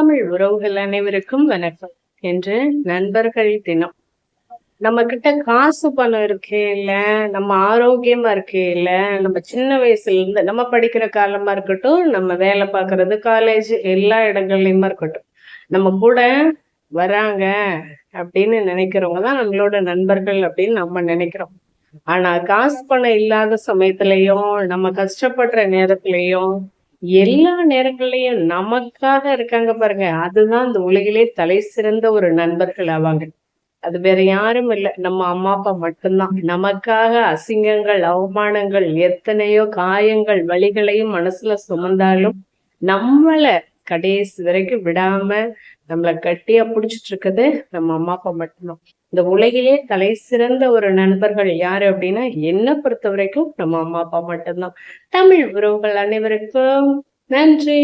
தமிழ் உறவுகள் அனைவருக்கும் வணக்கம். என்று நண்பர்கள் தினம். நம்ம கிட்ட காசு பணம் இருக்கே இல்ல நம்ம ஆரோக்கியமா இருக்கே இல்ல நம்ம சின்ன வயசுல இருந்து நம்ம படிக்கிற காலமா இருக்கட்டும் நம்ம வேலை பார்க்கறது காலேஜ் எல்லா இடங்கள்லயுமா இருக்கட்டும் நம்ம கூட வராங்க அப்படின்னு நினைக்கிறவங்க தான் நம்மளோட நண்பர்கள் அப்படின்னு நம்ம நினைக்கிறோம். ஆனா காசு பணம் இல்லாத சமயத்திலயும் நம்ம கஷ்டப்படுற நேரத்திலயும் எல்லா நேரங்கள்லயும் நமக்காக இருக்காங்க பாருங்க. அதுதான் இந்த உலகிலே தலை சிறந்த ஒரு நண்பர்கள் ஆவாங்க. அது வேற யாரும் இல்ல. நம்ம அம்மா அப்பா மட்டும்தான். நமக்காக அசிங்கங்கள் அவமானங்கள் எத்தனையோ காயங்கள் வழிகளையும் மனசுல சுமந்தாலும் நம்மள கடைசி வரைக்கும் விடாம நம்மளை கட்டியா புடிச்சிட்டு இருக்குது நம்ம அம்மா அப்பா மட்டும்தான். இந்த உலகிலே தலை சிறந்த ஒரு நண்பர்கள் யாரு அப்படின்னா என்னை பொறுத்த வரைக்கும் நம்ம அம்மா அப்பா மட்டும்தான். தமிழ் உறவுகள் அனைவருக்கும் நன்றி.